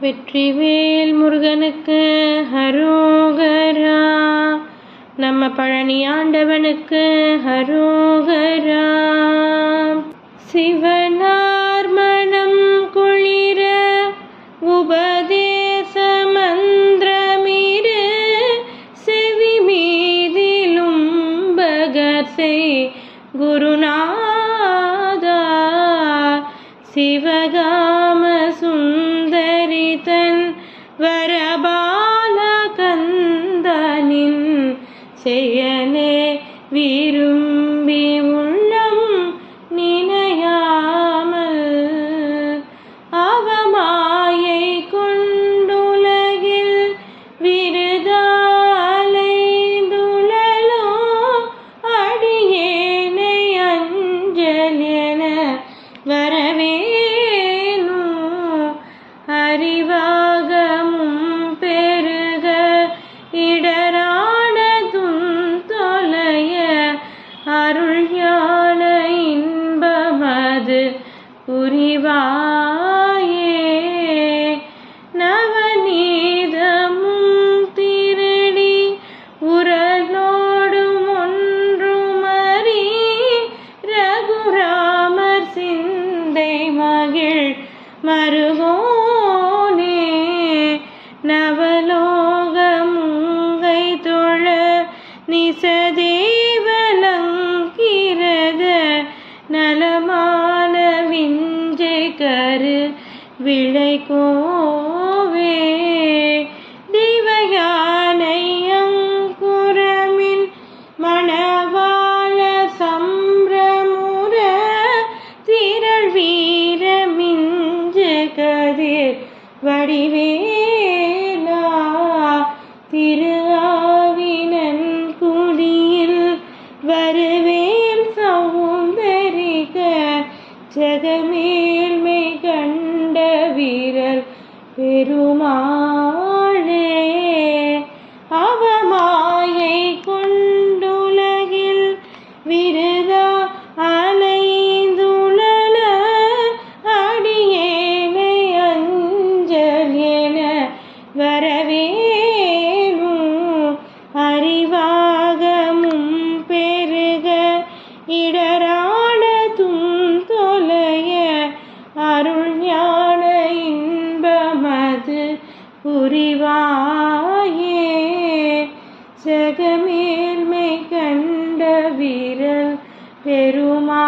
வெற்றிவேல் முருகனுக்கு ஹரோகரா நம்ம பழனி ஆண்டவனுக்கு ஹரோகரா சிவனார் மனம் குளிர உபதேச மந்திரமிரு. செவி மீதிலும் பகசை குருநாதா. சிவகா செயலே புரிவாயே நவநீதமும் திருடி உரலோடும் ஒன்றுமறி ரகுராமர் சிந்தை மகிழ் மருகோனே நலமான கரு விளை கோவே. திவயானையங்குரமின் மணவாள சம்பிரமுர திரள் வீர கதிர் வடிவேலா. திரு ஜெகமேல்மை கண்ட வீரர் பெருமாளே அவமாயை கொண்டுலகில் விருதா அலைந்துழல அடியேனை அஞ்சல் என வரவே ஞான இன்பமது புரிவாயே ஜெகமேல்மை கண்ட வீரல் பெருமா